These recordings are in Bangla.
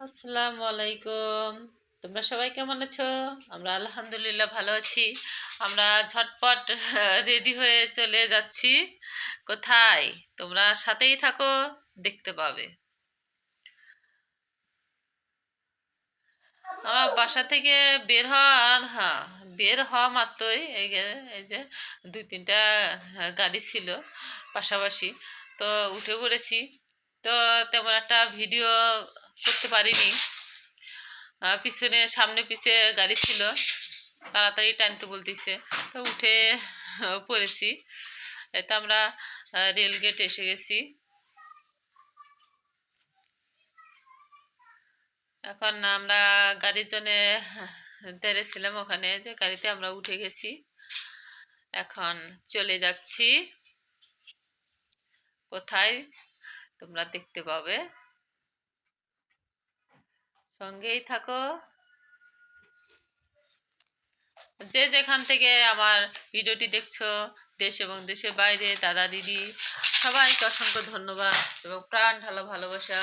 আসসালামু আলাইকুম। তোমরা সবাই কেমন আছো? আমরা আলহামদুলিল্লাহ ভালো আছি। আমরা ঝটপট রেডি হয়ে চলে যাচ্ছি। কোথায়? তোমরা সাথেই থাকো, দেখতে পাবে। আমার বাসা থেকে বের হওয়ার হ্যাঁ বের হওয়া মাত্রই এই এই যে দুই তিনটা গাড়ি ছিল পাশাপাশি। তো উঠে পড়েছি। তো তেমন একটা ভিডিও করতে পারিনি। পিছনে সামনে পিছে গাড়ি ছিল। তাড়াতাড়ি টানতে বলতেছে। তো উঠে পড়েছি। এতে আমরা রেল গেট এসে গেছি। এখন আমরা গাড়ির জন্য দাঁড়িয়েছিলাম ওখানে যে গাড়িতে আমরা উঠে গেছি। এখন চলে যাচ্ছি। কোথায়? তোমরা দেখতে পাবে। সঙ্গেই থাকো। যে যেখান থেকে আমার ভিডিওটি দেখছ, দেশ এবং দেশের বাইরে, দাদা, দিদি, সবাইকে অসংখ্য ধন্যবাদ এবং প্রাণ ঢালা ভালোবাসা।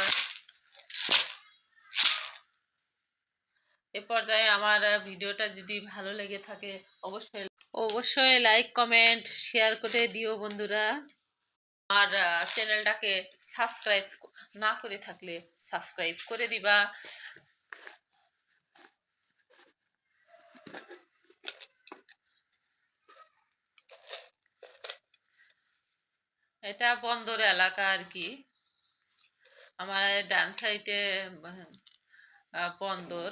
এ পর্যায়ে আমার ভিডিওটা যদি ভালো লেগে থাকে, অবশ্যই অবশ্যই লাইক কমেন্ট শেয়ার করে দিও বন্ধুরা। আর চ্যানেলটাকে সাবস্ক্রাইব না করে থাকলে সাবস্ক্রাইব করে দিবা। এটা বন্দর এলাকা আর কি। আমার ডান সাইডে বন্দর।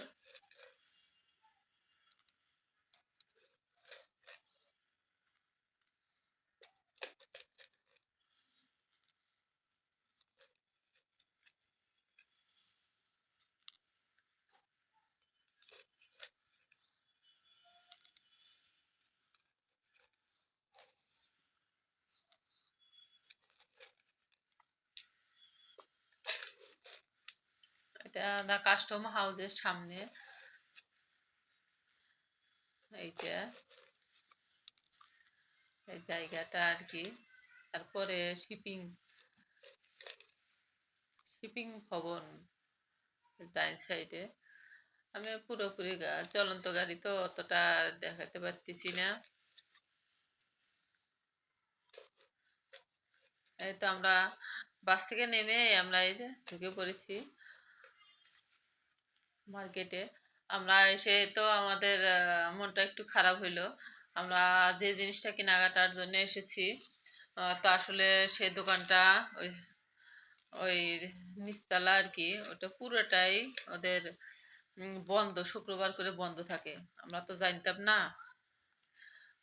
এটা দা কাস্টম হাউসের সামনে। এইটা। এই জায়গাটা আর কি তারপরে শিপিং শিপিং ভবন ডাইন সাইডে আমি পুরোপুরি চলন্ত গাড়ি তো অতটা দেখাতে পারতেছি না। এই তো আমরা বাস থেকে নেমে আমরা এই যে ঢুকে পড়েছি। মার্কেটে আমরা এসে তো আমাদের মনটা একটু খারাপ হইল। আমরা যে জিনিসটা কেনাকাটার জন্য এসেছি তো আসলে সে দোকানটা ওই ওই নিচতলা আর কি, ওটা পুরোটাই ওদের বন্ধ, শুক্রবার করে বন্ধ থাকে। আমরা তো জানতাম না।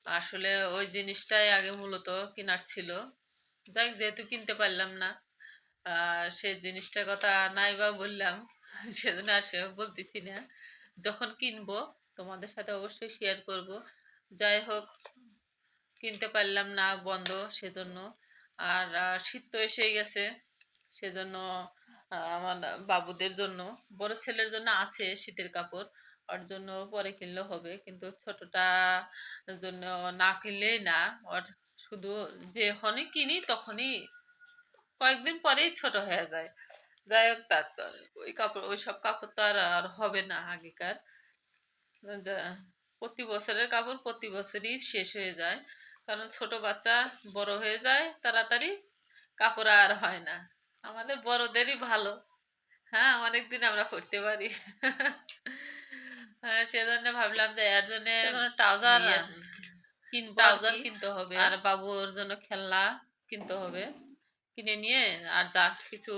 আসলে ওই জিনিসটাই আগে মূলত কেনার ছিল। যাই যেহেতু কিনতে পারলাম না সে জিনিসটার কথা নাই বা বললাম, সেজন্য আর সেভাবে বলতেছি না। যখন কিনবো, তোমাদের সাথে অবশ্যই শেয়ার করব। যাই হোক, কিনতে পারলাম না, বন্ধ সেজন্য। আর শীত তো এসেই গেছে, সেজন্য আমার বাবুদের জন্য। বড় ছেলের জন্য আছে শীতের কাপড়, ওর জন্য পরে কিনলে হবে। কিন্তু ছোটটা জন্য না কিনলেই না। ওর শুধু যখনই কিনি, তখনই কয়েকদিন পরেই ছোট হয়ে যায়। যাই হোক তার তো ওই কাপড় ওই সব কাপড় তো আর আর হবে না আগেকার। প্রতি বছরের কাপড় প্রতি বছরই শেষ হয়ে যায়। কারণ ছোট বাচ্চা বড় হয়ে যায় তাড়াতাড়ি কাপড় আর হয় না। আমাদের বড়দেরই ভালো। হ্যাঁ অনেকদিন আমরা করতে পারি। হ্যাঁ, সেজন্য ভাবলাম যে এর জন্য ট্রাউজার কিনতে হবে। আর বাবুর জন্য খেলনা কিনতে হবে। কিনে নিয়ে আর যা কিছু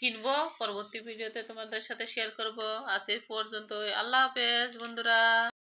কিনবো, পরবর্তী ভিডিওতে তোমাদের সাথে শেয়ার করব। আজ পর্যন্ত আল্লাহ হাফেজ, বন্ধুরা।